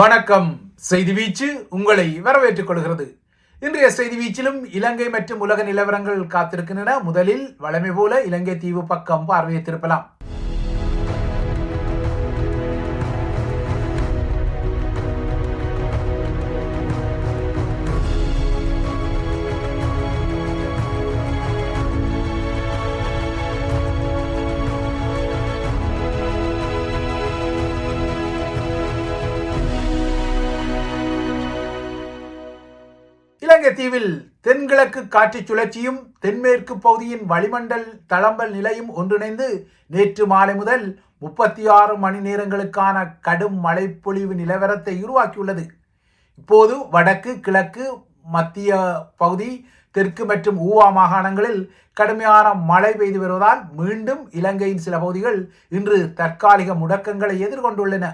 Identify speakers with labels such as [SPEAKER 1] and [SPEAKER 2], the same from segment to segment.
[SPEAKER 1] வணக்கம். செய்தி வீச்சு உங்களை வரவேற்றுக் கொள்கிறது. இன்றைய செய்தி வீச்சிலும் இலங்கை மற்றும் உலக நிலவரங்கள் காத்திருக்கின்றன. முதலில் வழமை போல இலங்கை தீவு பக்கம் பார்வையை இலங்கை தீவில் தென்கிழக்கு காற்றுச் சுழற்சியும் தென்மேற்கு பகுதியின் வளிமண்டல் தளம்பல் நிலையும் ஒன்றிணைந்து நேற்று மாலை முதல் முப்பத்தி ஆறு மணி நேரங்களுக்கான கடும் மழைப்பொழிவு நிலவரத்தை உருவாக்கியுள்ளது. இப்போது வடக்கு கிழக்கு மத்திய பகுதி தெற்கு மற்றும் ஊவா மாகாணங்களில் கடுமையான மழை பெய்து வருவதால் மீண்டும் இலங்கையின் சில பகுதிகள் இன்று தற்காலிக முடக்கங்களை எதிர்கொண்டுள்ளன.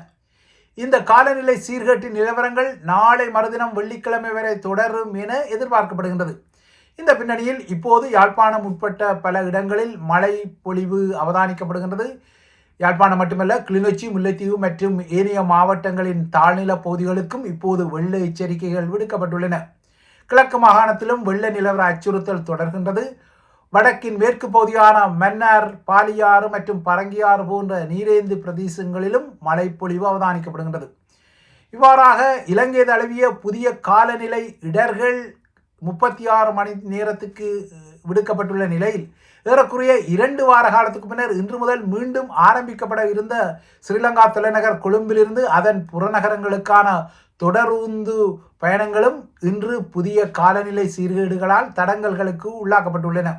[SPEAKER 1] இந்த காலநிலை சீர்கேட்டின் நிலவரங்கள் நாளை மறுதினம் வெள்ளிக்கிழமை வரை தொடரும் என எதிர்பார்க்கப்படுகின்றது. இந்த பின்னணியில் இப்போது யாழ்ப்பாணம் உட்பட்ட பல இடங்களில் மழை பொழிவு அவதானிக்கப்படுகின்றது. யாழ்ப்பாணம் மட்டுமல்ல கிளிநொச்சி முல்லைத்தீவு மற்றும் ஏனைய மாவட்டங்களின் தாழ்நில பகுதிகளுக்கும் இப்போது வெள்ள எச்சரிக்கைகள் விடுக்கப்பட்டுள்ளன. கிழக்கு மாகாணத்திலும் வெள்ள நிலவர அச்சுறுத்தல் தொடர்கின்றது. வடக்கின் மேற்கு பகுதியான மன்னார் பாலியாறு மற்றும் பரங்கியாறு போன்ற நீரேந்து பிரதேசங்களிலும் மழைப்பொழிவு அவதானிக்கப்படுகின்றது. இவ்வாறாக இலங்கை தழுவிய புதிய காலநிலை இடர்கள் முப்பத்தி ஆறு மணி நேரத்துக்கு விடுக்கப்பட்டுள்ள நிலையில் ஏறக்குறைய இரண்டு வார காலத்துக்கு பின்னர் இன்று முதல் மீண்டும் ஆரம்பிக்கப்பட இருந்த ஸ்ரீலங்கா தலைநகர் கொழும்பிலிருந்து அதன் புறநகரங்களுக்கான தொடருந்து பயணங்களும் இன்று புதிய காலநிலை சீர்கேடுகளால் தடங்கல்களுக்கு உள்ளாக்கப்பட்டுள்ளன.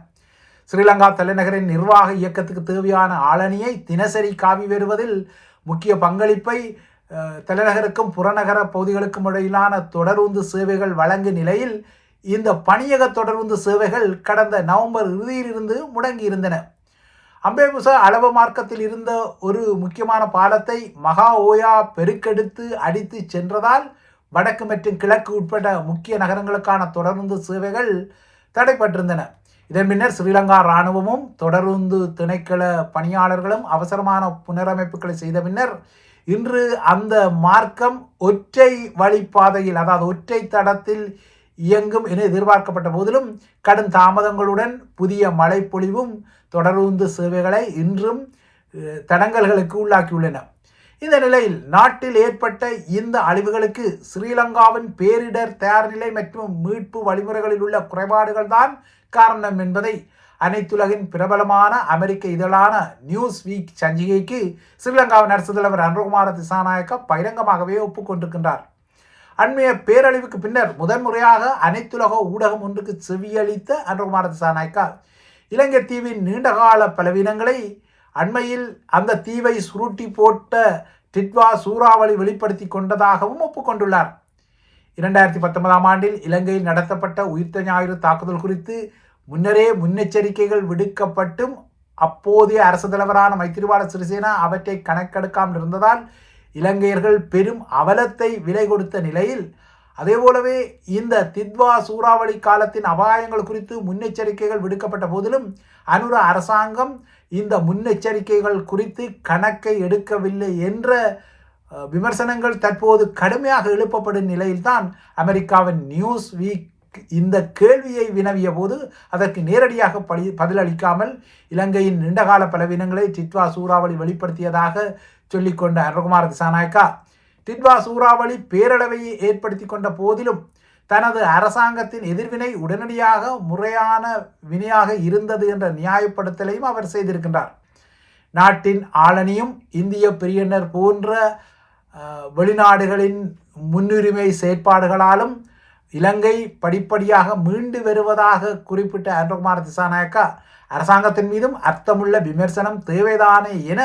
[SPEAKER 1] ஸ்ரீலங்கா தலைநகரின் நிர்வாக இயக்கத்துக்கு தேவையான ஆளணியை தினசரி காவி வருவதில் முக்கிய பங்களிப்பை தலைநகருக்கும் புறநகர பகுதிகளுக்கும் இடையிலான தொடருந்து சேவைகள் வழங்கும் நிலையில் இந்த பணியக தொடருந்து சேவைகள் கடந்த நவம்பர் இறுதியிலிருந்து முடங்கியிருந்தன அம்பேபுச அளவு மார்க்கத்தில் இருந்த ஒரு முக்கியமான பாலத்தை மகா ஓயா பெருக்கெடுத்து அடித்து சென்றதால் வடக்கு மற்றும் கிழக்கு உட்பட முக்கிய நகரங்களுக்கான தொடருந்து சேவைகள் தடைப்பட்டிருந்தன. இதன் பின்னர் ஸ்ரீலங்கா இராணுவமும் தொடருந்து திணைக்கள பணியாளர்களும் அவசரமான புனரமைப்புகளை செய்த பின்னர் இன்று அந்த மார்க்கம் ஒற்றை வழிப்பாதையில் அதாவது ஒற்றை தடத்தில் இயங்கும் என எதிர்பார்க்கப்பட்ட போதிலும் கடும் தாமதங்களுடன் புதிய மழைப்பொழிவும் தொடருந்து சேவைகளை இன்றும் தடங்கல்களுக்கு உள்ளாக்கியுள்ளன. இந்த நிலையில் நாட்டில் ஏற்பட்ட இந்த அழிவுகளுக்கு ஸ்ரீலங்காவின் பேரிடர் தயார்நிலை மற்றும் மீட்பு வழிமுறைகளில் உள்ள குறைபாடுகள் தான் காரணம் என்பதை அனைத்துலகின் பிரபலமான அமெரிக்க இதழான நியூஸ் வீக் சஞ்சிகைக்கு ஸ்ரீலங்காவின் அரசு தலைவர் அனுகுமார திசாநாயக்க பகிரங்கமாகவே ஒப்புக்கொண்டிருக்கின்றார் அண்மைய பேரழிவுக்கு பின்னர் முதன்முறையாக அனைத்துலக ஊடகம் ஒன்றுக்கு செவியளித்த அனுகுமார திசாநாயக்கா இலங்கை தீவின் நீண்டகால பலவீனங்களை அண்மையில் அந்த தீவை சுருட்டி போட்ட டிட்வா சூறாவளி வெளிப்படுத்தி கொண்டதாகவும் ஒப்புக்கொண்டுள்ளார். இரண்டாயிரத்தி பத்தொன்பதாம் ஆண்டில் இலங்கையில் நடத்தப்பட்ட உயிர்த்த ஞாயிறு தாக்குதல் குறித்து முன்னரே முன்னெச்சரிக்கைகள் விடுக்கப்பட்டும் அப்போதைய அரசு தலைவரான மைத்திரிபால சிறிசேனா அவற்றை கணக்கெடுக்காமல் இருந்ததால் இலங்கையர்கள் பெரும் அவலத்தை விலை கொடுத்த நிலையில் அதே போலவே இந்த தித்வா சூறாவளி காலத்தின் அபாயங்கள் குறித்து முன்னெச்சரிக்கைகள் விடுக்கப்பட்ட போதிலும் அனுர அரசாங்கம் இந்த முன்னெச்சரிக்கைகள் குறித்து கணக்கை எடுக்கவில்லை என்ற விமர்சனங்கள் தற்போது கடுமையாக எழுப்பப்படும் நிலையில்தான் அமெரிக்காவின் நியூஸ் வீக் இந்த கேள்வியை வினவிய போது அதற்கு நேரடியாக பழி பதிலளிக்காமல் இலங்கையின் நீண்டகால பலவீனங்களை டிட்வா சூறாவளி வெளிப்படுத்தியதாக சொல்லிக்கொண்ட அருகுமார் திசாநாயக்கா. டிட்வா சூறாவளி பேரளவையை ஏற்படுத்தி கொண்ட போதிலும் தனது அரசாங்கத்தின் எதிர்வினை உடனடியாக முறையான வினையாக இருந்தது என்ற நியாயப்படுத்தலையும் அவர் செய்திருக்கின்றார். நாட்டின் ஆளணியும் இந்திய பிரியனர் போன்ற வெளிநாடுகளின் முன்னுரிமை செயற்பாடுகளாலும் இலங்கை படிப்படியாக மீண்டு வருவதாக குறிப்பிட்ட ஆண்ட்ரோகுமார் திசாநாயக்கா அரசாங்கத்தின் மீதும் அர்த்தமுள்ள விமர்சனம் தேவைதானே என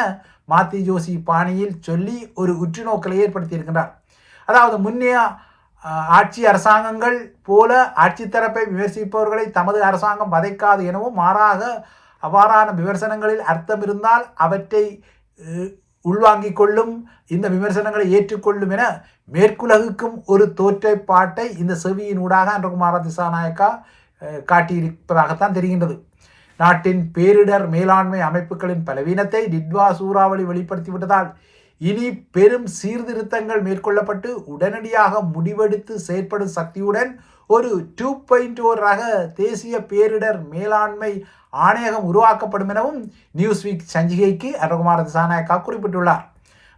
[SPEAKER 1] மாத்தி ஜோசி பாணியில் சொல்லி ஒரு உற்றுநோக்கலை ஏற்படுத்தியிருக்கின்றார். அதாவது முன்னே ஆட்சி அரசாங்கங்கள் போல ஆட்சி தரப்பை விமர்சிப்பவர்களை தமது அரசாங்கம் வதைக்காது எனவும் மாறாக அவ்வாறான விமர்சனங்களில் அர்த்தம் இருந்தால் அவற்றை உள்வாங்கிக் கொள்ளும் இந்த விமர்சனங்களை ஏற்றுக்கொள்ளும் என மேற்குலகுக்கும் ஒரு தோற்றைப்பாட்டை இந்த செவியினூடாக அன்றகுமார திசாநாயக்கா காட்டியிருப்பதாகத்தான் தெரிகின்றது. நாட்டின் பேரிடர் மேலாண்மை அமைப்புகளின் பலவீனத்தை டிட்வா சூறாவளி வெளிப்படுத்திவிட்டதால் இனி பெரும் சீர்திருத்தங்கள் மேற்கொள்ளப்பட்டு உடனடியாக முடிவெடுத்து செயற்படும் சக்தியுடன் ஒரு டூ பாயிண்ட் ரக தேசிய பேரிடர் மேலாண்மை ஆணையகம் உருவாக்கப்படும் எனவும் நியூஸ் வீக் சஞ்சிகைக்கு அருகுமார திசாநாயக்கா குறிப்பிட்டுள்ளார்.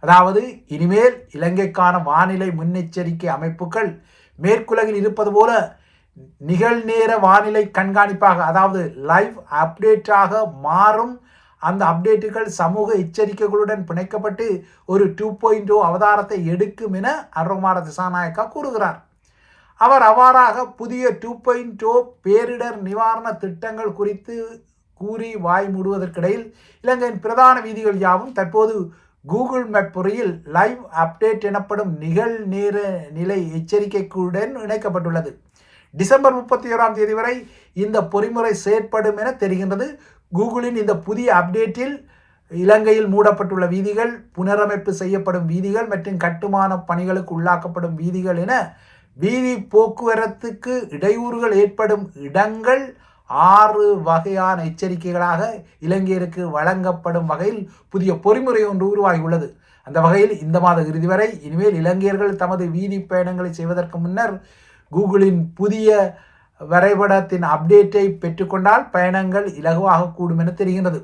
[SPEAKER 1] அதாவது இனிமேல் இலங்கைக்கான வானிலை முன்னெச்சரிக்கை அமைப்புகள் மேற்குலகில் இருப்பது போல நிகழ்நேர வானிலை கண்காணிப்பாக அதாவது லைவ் அப்டேட்டாக மாறும் அந்த அப்டேட்டுகள் சமூக எச்சரிக்கைகளுடன் பிணைக்கப்பட்டு ஒரு டூ பாயிண்ட் oh அவதாரத்தை எடுக்கும் என அருகுமார திசாநாயக்கா கூறுகிறார். அவர் அவ்வாறாக புதிய டூ பாயிண்ட் oh பேரிடர் நிவாரண திட்டங்கள் குறித்து கூறி வாய் மூடுவதற்கிடையில் இலங்கையின் பிரதான வீதிகள் யாவும் தற்போது கூகுள் மேப் பொறியில் லைவ் அப்டேட் எனப்படும் நிகழ்நேர நிலை எச்சரிக்கைக்குடன் இணைக்கப்பட்டுள்ளது. டிசம்பர் முப்பத்தி ஓராம் தேதி வரை இந்த பொறிமுறை செயற்படும் என தெரிகின்றது. கூகுளின் இந்த புதிய அப்டேட்டில் இலங்கையில் மூடப்பட்டுள்ள வீதிகள் புனரமைப்பு செய்யப்படும் வீதிகள் மற்றும் கட்டுமான பணிகளுக்கு உள்ளாக்கப்படும் வீதிகள் என வீதி போக்குவரத்துக்கு இடையூறுகள் ஏற்படும் இடங்கள் ஆறு வகையான எச்சரிக்கைகளாக இலங்கையருக்கு வழங்கப்படும் வகையில் புதிய பொறிமுறை ஒன்று உருவாகியுள்ளது அந்த வகையில் இந்த மாத இறுதி வரை இனிமேல் இலங்கையர்கள் தமது வீதி பயணங்களை செய்வதற்கு முன்னர் கூகுளின் புதிய வரைபடத்தின் அப்டேட்டை பெற்றுக்கொண்டால் பயணங்கள் இலகுவாக கூடும் என தெரிகின்றது.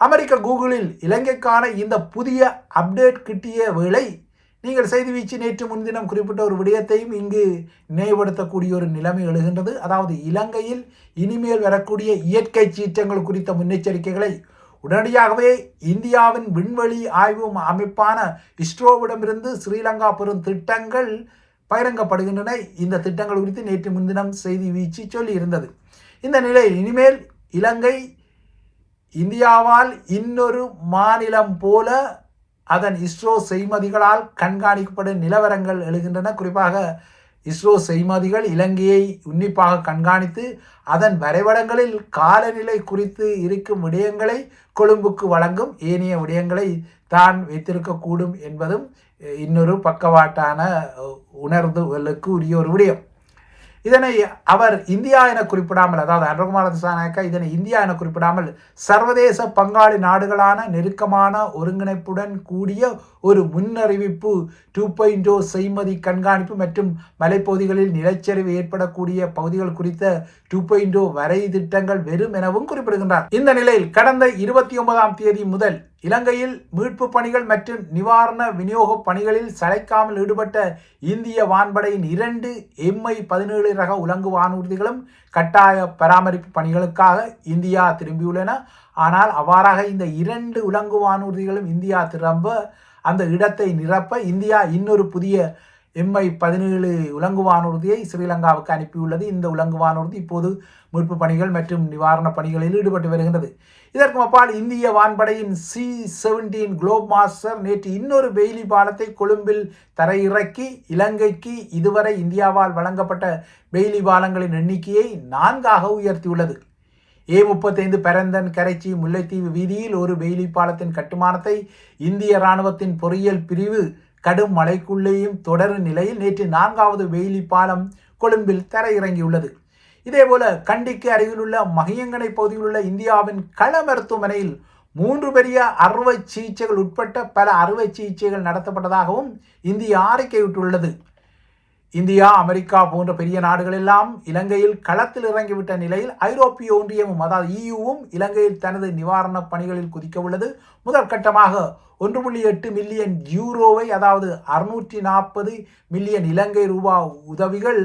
[SPEAKER 1] அமெரிக்க கூகுளில் இலங்கைக்கான இந்த புதிய அப்டேட் கிட்டிய வேளை நீங்கள் செய்தி வீச்சு நேற்று முன்தினம் குறிப்பிட்ட ஒரு விடயத்தையும் இங்கு நினைவுபடுத்தக்கூடிய ஒரு நிலைமை எழுகின்றது. அதாவது இலங்கையில் இனிமேல் வரக்கூடிய இயற்கை சீற்றங்கள் குறித்த முன்னெச்சரிக்கைகளை உடனடியாகவே இந்தியாவின் விண்வெளி ஆய்வு அமைப்பான இஸ்ரோவிடமிருந்து ஸ்ரீலங்கா பெறும் திட்டங்கள் பகிரங்கப்படுகின்றன. இந்த திட்டங்கள் குறித்து நேற்று முன்தினம் செய்தி வீச்சு சொல்லியிருந்தது. இந்த நிலையில் இனிமேல் இலங்கை இந்தியாவால் இன்னொரு மாநிலம் போல அதன் இஸ்ரோ செய்மதிகளால் கண்காணிக்கப்படும் நிலவரங்கள் எழுகின்றன. குறிப்பாக இஸ்ரோ செய்மதிகள் இலங்கையை உன்னிப்பாக கண்காணித்து அதன் வரைபடங்களில் காலநிலை குறித்து இருக்கும் விடயங்களை கொழும்புக்கு வழங்கும் ஏனைய விடயங்களை தான் வைத்திருக்கக்கூடும் என்பதும் இன்னொரு பக்கவாட்டான உணர்வுகளுக்கு உரிய ஒரு விடயம். இதனை அவர் இந்தியா என குறிப்பிடாமல் அதாவது அனுகுமார திசாநாயக்கா இதனை இந்தியா என குறிப்பிடாமல் சர்வதேச பங்காளி நாடுகளான நெருக்கமான ஒருங்கிணைப்புடன் கூடிய ஒரு முன்னறிவிப்பு டூ பாயிண்ட் oh செய்மதி கண்காணிப்பு மற்றும் மலைப்பகுதிகளில் நிலச்சரிவு ஏற்படக்கூடிய பகுதிகள் குறித்த டூ பாயிண்ட் oh வரை திட்டங்கள் வெறும் எனவும் குறிப்பிடுகின்றார். இந்த நிலையில் கடந்த இருபத்தி ஒன்பதாம் தேதி முதல் இலங்கையில் மீட்பு பணிகள் மற்றும் நிவாரண விநியோக பணிகளில் சளைக்காமல் ஈடுபட்ட இந்திய வான்படையின் இரண்டு எம்ஐ பதினேழு ரக உலங்கு வானூர்திகளும் கட்டாய பராமரிப்பு பணிகளுக்காக இந்தியா திரும்பியுள்ளன. ஆனால் அவ்வாறாக இந்த இரண்டு உலங்கு வானூர்திகளும் இந்தியா திரும்ப அந்த இடத்தை நிரப்ப இந்தியா இன்னொரு புதிய எம்ஐ பதினேழு உலங்கு வானூர்தியை ஸ்ரீலங்காவுக்கு அனுப்பியுள்ளது. இந்த உலங்கு வானூர்தி இப்போது மீட்பு பணிகள் மற்றும் நிவாரண பணிகளில் ஈடுபட்டு வருகின்றது. இதற்கு அப்பால் இந்திய வான்படையின் சி செவன்டீன் குளோப் மாஸ்டர் நேற்று இன்னொரு பெய்லி பாலத்தை கொழும்பில் தரையிறக்கி இலங்கைக்கு இதுவரை இந்தியாவால் வழங்கப்பட்ட பெய்லி பாலங்களின் எண்ணிக்கையை நான்காக உயர்த்தியுள்ளது. ஏ முப்பத்தைந்து பரந்தன் கரைச்சி முல்லைத்தீவு வீதியில் ஒரு பெய்லி பாலத்தின் கட்டுமானத்தை இந்திய இராணுவத்தின் பொறியியல் பிரிவு கடும் மழைக்குள்ளேயும் தொடரும் நிலையில் நேற்று நான்காவது வெயிலி பாலம் கொழும்பில் தரையிறங்கியுள்ளது. இதேபோல கண்டிக்கு அருகிலுள்ள மகியங்கனை பகுதியில் உள்ள இந்தியாவின் கள மருத்துவமனையில் மூன்று பெரிய அறுவை சிகிச்சைகள் உட்பட்ட பல அறுவை சிகிச்சைகள் நடத்தப்பட்டதாகவும் இந்தியா அறிக்கைவிட்டுள்ளது இந்தியா அமெரிக்கா போன்ற பெரிய நாடுகள் எல்லாம் இலங்கையில் களத்தில் இறங்கிவிட்ட நிலையில் ஐரோப்பிய ஒன்றியமும் அதாவது இயுவும் இலங்கையில் தனது நிவாரணப் பணிகளில் குதிக்க உள்ளது முதற்கட்டமாக ஒன்று புள்ளி எட்டு மில்லியன் யூரோவை அதாவது அறுநூற்றி நாற்பது மில்லியன் இலங்கை ரூபா உதவிகள்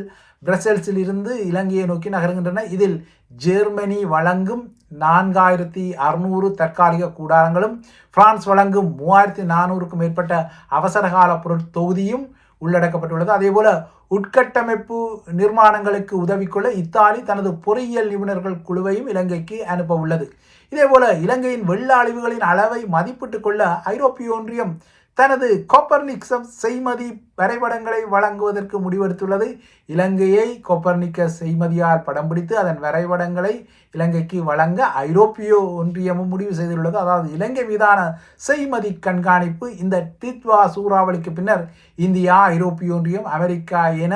[SPEAKER 1] பிரசல்ஸில் இருந்து இலங்கையை நோக்கி நகருகின்றன. இதில் ஜெர்மனி வழங்கும் நான்காயிரத்தி அறுநூறு தற்காலிக கூடாரங்களும் பிரான்ஸ் வழங்கும் மூவாயிரத்தி நானூறுக்கும் மேற்பட்ட அவசரகால பொருள் தொகுதியும் உள்ளடக்கப்பட்டுள்ளது. அதேபோல உட்கட்டமைப்பு நிர்மாணங்களுக்கு உதவிக்கொள்ள இத்தாலி தனது பொறியியல் நிபுணர்கள் குழுவையும் இலங்கைக்கு அனுப்ப உள்ளது இதேபோல இலங்கையின் வெள்ள அழிவுகளின் அளவை மதிப்பிட்டுக் கொள்ள ஐரோப்பிய ஒன்றியம் தனது கோப்பர்னிக்சம் செய்மதி வரைபடங்களை வழங்குவதற்கு முடிவெடுத்துள்ளது. இலங்கையை கோப்பர்னிக்க செய்மதியால் படம் பிடித்து அதன் வரைபடங்களை இலங்கைக்கு வழங்க ஐரோப்பிய ஒன்றியமும் முடிவு செய்துள்ளது. அதாவது இலங்கை மீதான செய்மதி கண்காணிப்பு இந்த டித்வா சூறாவளிக்கு பின்னர் இந்தியா ஐரோப்பிய ஒன்றியம் அமெரிக்கா என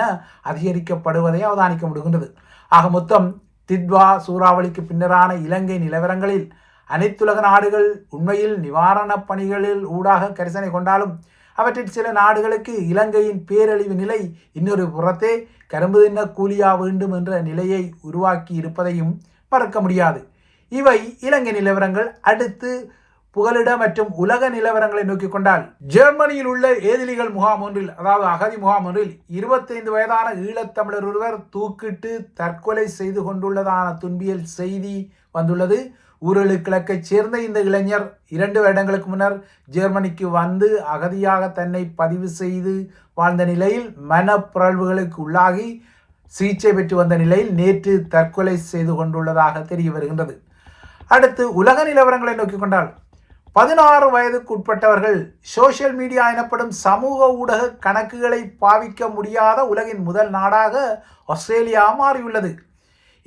[SPEAKER 1] அதிகரிக்கப்படுவதை அவதானிக்க முடிகின்றது. ஆக மொத்தம் தித்வா சூறாவளிக்கு பின்னரான இலங்கை நிலவரங்களில் அனைத்துலக நாடுகள் உண்மையில் நிவாரணப் பணிகளில் ஊடாக கரிசனை கொண்டாலும் அவற்றில் சில நாடுகளுக்கு இலங்கையின் பேரழிவு நிலை இன்னொரு புறத்தே கரும்பு தின்ன கூலியா வேண்டும் என்ற நிலையை உருவாக்கி இருப்பதையும் மறக்க முடியாது. இவை இலங்கை நிலவரங்கள் அடுத்து புகலிட மற்றும் உலக நிலவரங்களை நோக்கி கொண்டால் ஜெர்மனியில் உள்ள ஏதிலிகள் முகாம் ஒன்றில் அதாவது அகதி முகாம் ஒன்றில் இருபத்தைந்து வயதான ஈழத்தமிழர் ஒருவர் தூக்கிட்டு தற்கொலை செய்து கொண்டுள்ளதான துன்பியல் செய்தி வந்துள்ளது. ஊரலு கிழக்கைச் சேர்ந்த இந்த இளைஞர் இரண்டு வருடங்களுக்கு முன்னர் ஜெர்மனிக்கு வந்து அகதியாக தன்னை பதிவு செய்து வாழ்ந்த நிலையில் மனப்பிறழ்வுகளுக்கு உள்ளாகி சிகிச்சை பெற்று வந்த நிலையில் நேற்று தற்கொலை செய்து கொண்டுள்ளதாக தெரிய வருகின்றது. அடுத்து உலக நிலவரங்களை நோக்கி கொண்டால் பதினாறு வயதுக்கு உட்பட்டவர்கள் சோசியல் மீடியா எனப்படும் சமூக ஊடக கணக்குகளை பாவிக்க முடியாத உலகின் முதல் நாடாக ஆஸ்திரேலியா மாறியுள்ளது.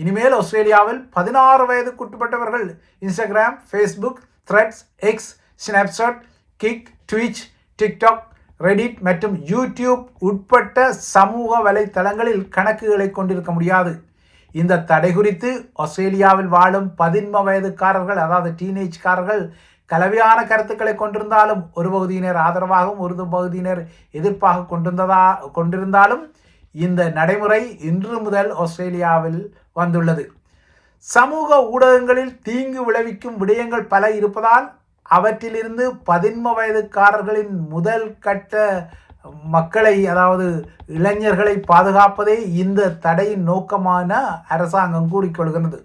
[SPEAKER 1] இனிமேல் ஆஸ்திரேலியாவில் பதினாறு வயதுக்குட்பட்டவர்கள் Instagram Facebook Threads X Snapchat Kick Twitch TikTok Reddit மற்றும் யூடியூப் உட்பட்ட சமூக வலைத்தளங்களில் கணக்குகளை கொண்டிருக்க முடியாது. இந்த தடை குறித்து ஆஸ்திரேலியாவில் வாழும் பதின்ம வயதுக்காரர்கள் அதாவது டீனேஜ்காரர்கள் கலவையான கருத்துக்களை கொண்டிருந்தாலும் ஒரு பகுதியினர் ஆதரவாகவும் ஒரு பகுதியினர் எதிர்ப்பாக கொண்டிருந்ததா கொண்டிருந்தாலும் இந்த நடைமுறை இன்று முதல் ஆஸ்திரேலியாவில் வந்துள்ளது. சமூக ஊடகங்களில் தீங்கு விளைவிக்கும் விடயங்கள் பல இருப்பதால் அவற்றிலிருந்து பதின்ம வயதுக்காரர்களின் முதல் கட்ட மக்களை அதாவது இளைஞர்களை பாதுகாப்பதே இந்த தடையின் நோக்கமான அரசாங்கம் கூறிக்கொள்கிறது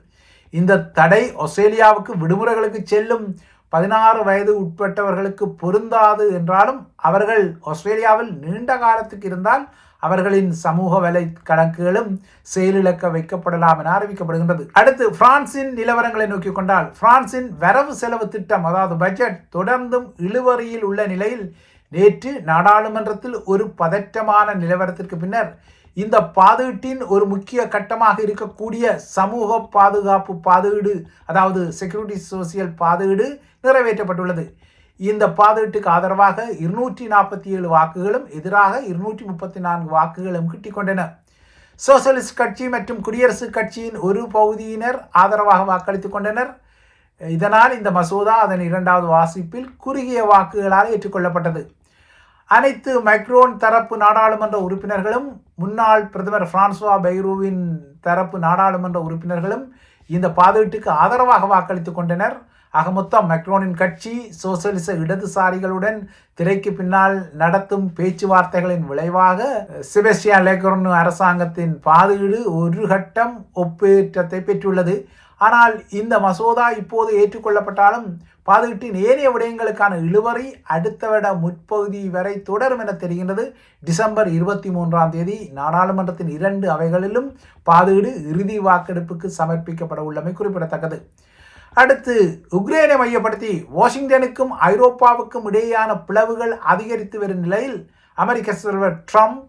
[SPEAKER 1] இந்த தடை ஆஸ்திரேலியாவுக்கு விடுமுறைகளுக்கு செல்லும் பதினாறு வயது உட்பட்டவர்களுக்கு பொருந்தாது என்றாலும் அவர்கள் ஆஸ்திரேலியாவில் நீண்ட காலத்துக்கு இருந்தால் அவர்களின் சமூக வலை கணக்குகளும் செயலிழக்க வைக்கப்படலாம் என அறிவிக்கப்படுகின்றது. அடுத்து பிரான்சின் நிலவரங்களை நோக்கி கொண்டால் பிரான்சின் வரவு செலவு திட்டம் அதாவது பட்ஜெட் தொடர்ந்தும் இழுவறியில் உள்ள நிலையில் நேற்று நாடாளுமன்றத்தில் ஒரு பதற்றமான நிலவரத்திற்கு பின்னர் இந்த பாதீட்டின் ஒரு முக்கிய கட்டமாக இருக்கக்கூடிய சமூக பாதுகாப்பு பாதுகீடு அதாவது செக்யூரிட்டி சோசியல் பாதுகீடு நிறைவேற்றப்பட்டுள்ளது. இந்த பாதையீட்டுக்கு ஆதரவாக இருநூற்றி நாற்பத்தி ஏழு வாக்குகளும் எதிராக இருநூற்றி முப்பத்தி நான்கு வாக்குகளும் கிட்டிக்கொண்டன. சோசியலிஸ்ட் கட்சி மற்றும் குடியரசுக் கட்சியின் ஒரு பகுதியினர் ஆதரவாக வாக்களித்துக் கொண்டனர். இதனால் இந்த மசோதா அதன் இரண்டாவது வாசிப்பில் குறுகிய வாக்குகளால் ஏற்றுக்கொள்ளப்பட்டது. அனைத்து மைக்ரோன் தரப்பு நாடாளுமன்ற உறுப்பினர்களும் முன்னாள் பிரதமர் பிரான்சுவா பைரோவின் தரப்பு நாடாளுமன்ற உறுப்பினர்களும் இந்த பாதையீட்டுக்கு ஆதரவாக வாக்களித்துக் கொண்டனர். ஆக மொத்தம் மெக்ரோனின் கட்சி சோசியலிச இடதுசாரிகளுடன் திரைக்கு பின்னால் நடத்தும் பேச்சுவார்த்தைகளின் விளைவாக செபஸ்டியான் லேக்ரோன் அரசாங்கத்தின் பாதுகீடு ஒரு கட்டம் ஒப்பேற்றத்தை பெற்றுள்ளது. ஆனால் இந்த மசோதா இப்போது ஏற்றுக்கொள்ளப்பட்டாலும் பாதுகிட்டின் ஏனைய விடயங்களுக்கான இழுவறை அடுத்த விட முற்பகுதி வரை தொடரும் என தெரிகின்றது. டிசம்பர் இருபத்தி மூன்றாம் தேதி நாடாளுமன்றத்தின் இரண்டு அவைகளிலும் பாதுகீடு இறுதி வாக்கெடுப்புக்கு சமர்ப்பிக்கப்பட உள்ளமை குறிப்பிடத்தக்கது. அடுத்து உக்ரைனை மையப்படுத்தி வாஷிங்டனுக்கும் ஐரோப்பாவுக்கும் இடையேயான பிளவுகள் அதிகரித்து வரும் நிலையில் அமெரிக்க செல்வர் ட்ரம்ப்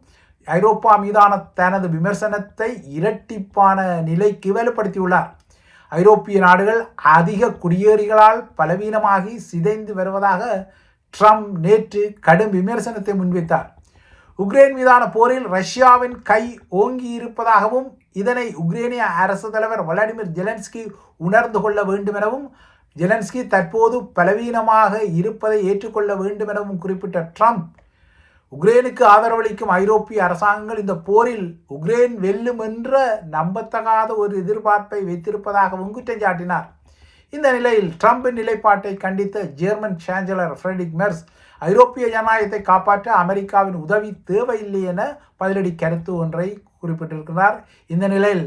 [SPEAKER 1] ஐரோப்பா மீதான தனது விமர்சனத்தை இரட்டிப்பான நிலைக்கு வலுப்படுத்தியுள்ளார். ஐரோப்பிய நாடுகள் அதிக குடியேறிகளால் பலவீனமாகி சிதைந்து வருவதாக ட்ரம்ப் நேற்று கடும் விமர்சனத்தை முன்வைத்தார். உக்ரைன் மீதான போரில் ரஷ்யாவின் கை ஓங்கி இருப்பதாகவும் இதனை உக்ரைனிய அரசு தலைவர் வளாடிமிர் ஜெலன்ஸ்கி உணர்ந்து கொள்ள வேண்டும் எனவும் ஜெலன்ஸ்கி தற்போது பலவீனமாக இருப்பதை ஏற்றுக்கொள்ள வேண்டும் எனவும் குறிப்பிட்ட ட்ரம்ப் உக்ரைனுக்கு ஆதரவளிக்கும் ஐரோப்பிய அரசாங்கங்கள் இந்த போரில் உக்ரைன் வெல்லும் என்ற நம்பத்தகாத ஒரு எதிர்பார்ப்பை வைத்திருப்பதாகவும் குற்றம் சாட்டினார். இந்த நிலையில் ட்ரம்பின் நிலைப்பாட்டை கண்டித்த ஜெர்மன் சான்சலர் ஃப்ரெடிக் மெர்ஸ் ஐரோப்பிய ஜனநாயகத்தை காப்பாற்ற அமெரிக்காவின் உதவி தேவையில்லை என பதிலடி கருத்து ஒன்றை குறிப்பிட்டிருக்கிறார். இந்த நிலையில்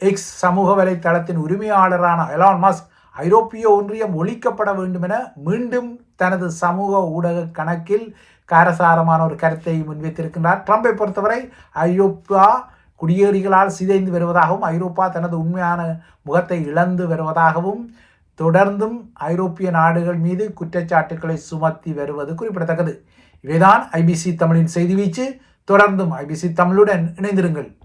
[SPEAKER 1] எக்ஸ் சமூக வலைத்தளத்தின் உரிமையாளரான எலான் மாஸ்க் ஐரோப்பிய ஒன்றியம் ஒழிக்கப்பட வேண்டும் என மீண்டும் தனது சமூக ஊடக கணக்கில் காரசாரமான ஒரு கருத்தை முன்வைத்திருக்கின்றார் ட்ரம்பை பொறுத்தவரை ஐரோப்பா குடியேறிகளால் சிதைந்து வருவதாகவும் ஐரோப்பா தனது உண்மையான முகத்தை இழந்து வருவதாகவும் தொடர்ந்தும் ஐரோப்பிய நாடுகள் மீது குற்றச்சாட்டுக்களை சுமத்தி வருவது குறிப்பிடத்தக்கது. இவைதான் ஐபிசி தமிழின் செய்தி வீச்சு. தொடர்ந்தும் ஐபிசி தமிழுடன் இணைந்திருங்கள்.